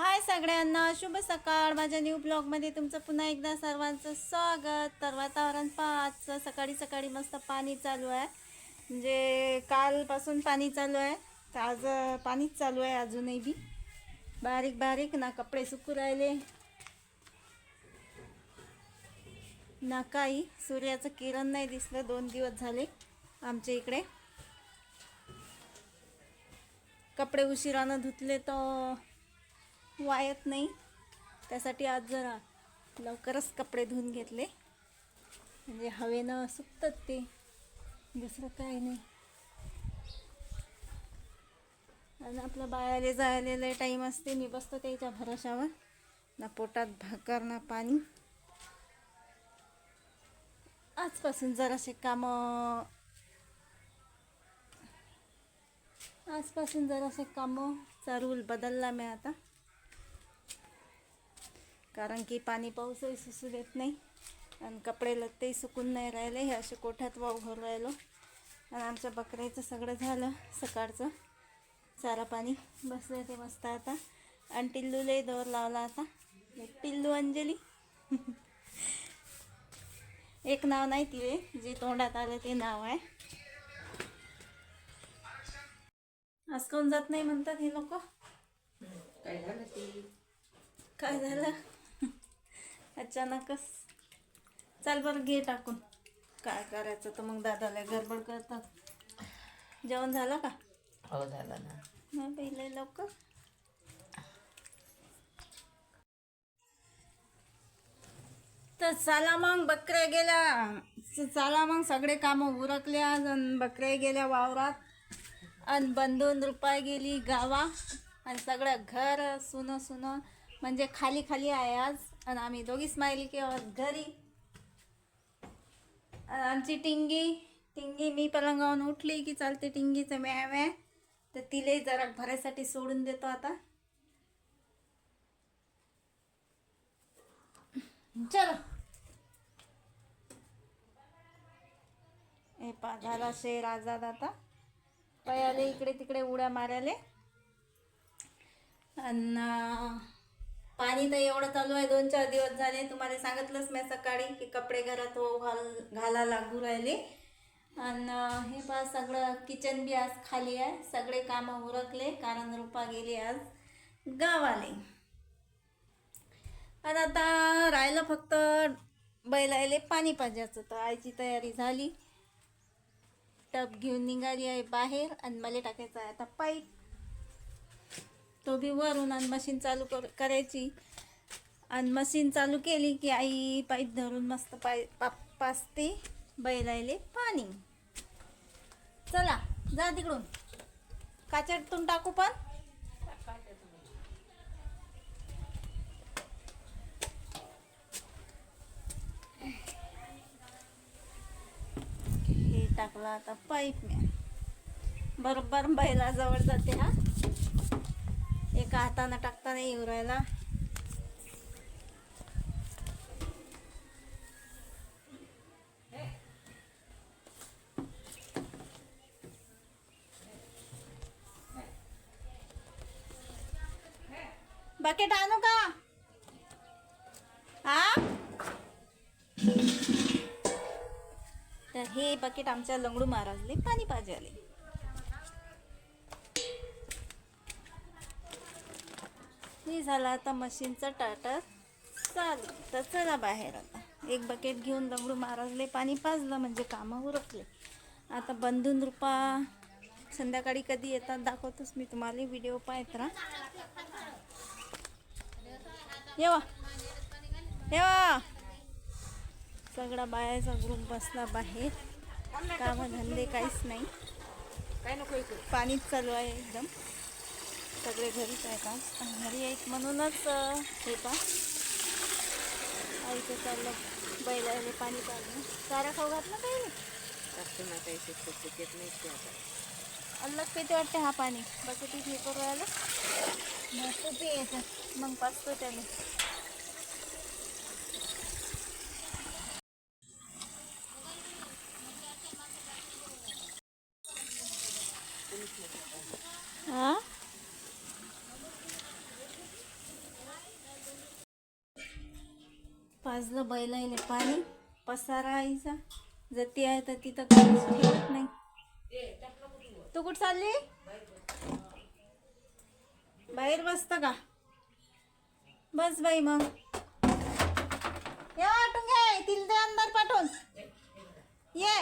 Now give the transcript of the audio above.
हाय सगळ्यांना शुभ सकाळ. माझ्या न्यू ब्लॉगमध्ये तुमचं पुन्हा एकदा सर्वांचं स्वागत. तर वातावरण पाच सकाळी सकाळी मस्त पाणी चालू आहे. म्हणजे कालपासून पाणी चालू आहे. तर आज पाणीच चालू आहे अजूनही बी. बारीक बारीक ना कपडे सुकू राहिले. ना काही. सूर्याचं किरण नाही दिसलं. दोन दिवस झाले आमच्या इकडे. कपडे उशिरानं धुतले तर वायत नाही. त्यासाठी आज जरा लवकरच कपडे धुवून घेतले. म्हणजे हवेनं सुकतात ते. दुसरं काही नाही. आणि आपलं बायाले जायलेलं टाईम असते. मी बसतो त्याच्या भरोशावर. ना पोटात भाकर ना पाणी. आजपासून जरासे कामं. आजपासून जरासे कामं. रूल बदलला मी आता. कारण की पाणी पाऊसही सुसू देत नाही. आणि कपडे लत्तेही सुकून नाही राहिले हे असे कोठ्यात वाव भरून राहिलो. आणि आमच्या बकऱ्याचं सगळं झालं सकाळचं. चारा पाणी बसले ते मस्त आता. आणि टिल्लूलाही दोर लावला आता. एक टिल्लू अंजली. एक नाव नाही तिले जे तोंडात आलं ते नाव आहे. कोण जात नाही म्हणतात हे लोक? काय झालं काय झालं? अचानकच. चाल बरं घे टाकून. काय करायचं तर मग दादाला गडबड करतात. जेवण झालं का? हो झालं ना. मग पहिले लवकर. तर चला मग बकऱ्या गेल्या. चला मग सगळे कामं उरकल्या आणि बकऱ्या गेल्या वावरात. आणि बंधून रुपाय गेली गावा. आणि सगळं घर सुनं सुनं म्हणजे खाली खाली आहे आज. आणि आम्ही दोघी स्माइली की घरी. आमची टिंगी टिंगी मी पलंगावून उठली की चालते टिंगीचं म्या म्या तर तिले जरा भरायसाठी सोडून देतो आता. चलो. हे पा झाला शेर आजाद आता. पयाले इकडे तिकडे उड्या मारायले. आणि पाणी तर एवढं चालू आहे दोन चार दिवस झाले. तुम्हाला सांगितलंच मी सकाळी की कपडे घरात वाहू घाल घाला लागू राहिले. आणि हे पहा सगळं किचन बी आज खाली आहे. सगळे कामं उरकले कारण रुपा गेली आज गावाले. आणि आता राहिलं फक्त बैलायले पाणी पाजायचं. तर आईची तयारी झाली. टब घेऊन निघाली आहे बाहेर. आणि मला टाकायचं आहे आता पाईप. तो बी वरून आणि मशीन चालू कर करायची. आणि मशीन चालू केली की आई पाईप धरून मस्त पाय पा पाचते बैलायले पाणी. चला जा तिकडून. काचेतून टाकू पण? हे टाकला आता पाईप मी. बरोबर बैलाजवळ जाते हा. एका हातानं टाकता नाही येऊ राहिला. बकेट आणू का? हा? तर हे बकेट आमच्या लंगडू महाराजले पाणी पाजाले हे झालं आता मशीनचा टाटर चालू. तर चला बाहेर आता. एक बकेट घेऊन दगडू महाराजले पाणी पाजलं म्हणजे कामं उरकले. आता बंधून रुपा संध्याकाळी कधी येतात दाखवतोच मी तुम्हाला व्हिडिओ पाहत राहा. येवा. येवा. सगळा बायाचा ग्रुप बसला बाहेर. कामं धंदे काहीच नाही. काय नको पाणीच चालू आहे एकदम. सगळे घरीच आज आणि घरी आहेत म्हणूनच हे पा आईचं चाललं बैलाले पाणी पाजणं चारा खाऊ घातलं काही ना काही येत नाही ते आता. अलग पेते वाटते हा पाणी. बकेटीत हे करू राहिलं. मस्त ते येतं. मग पाचतो त्याने हा पाजलं बैलायले पाणी पसारा आईचा. जर ती आहे तर तिथं काहीच ठेवत नाही. तू कुठं चालली? बाहेर बसत का? बस बाई मग. या वाटून घ्या तिला अंदर पाठवून. ये.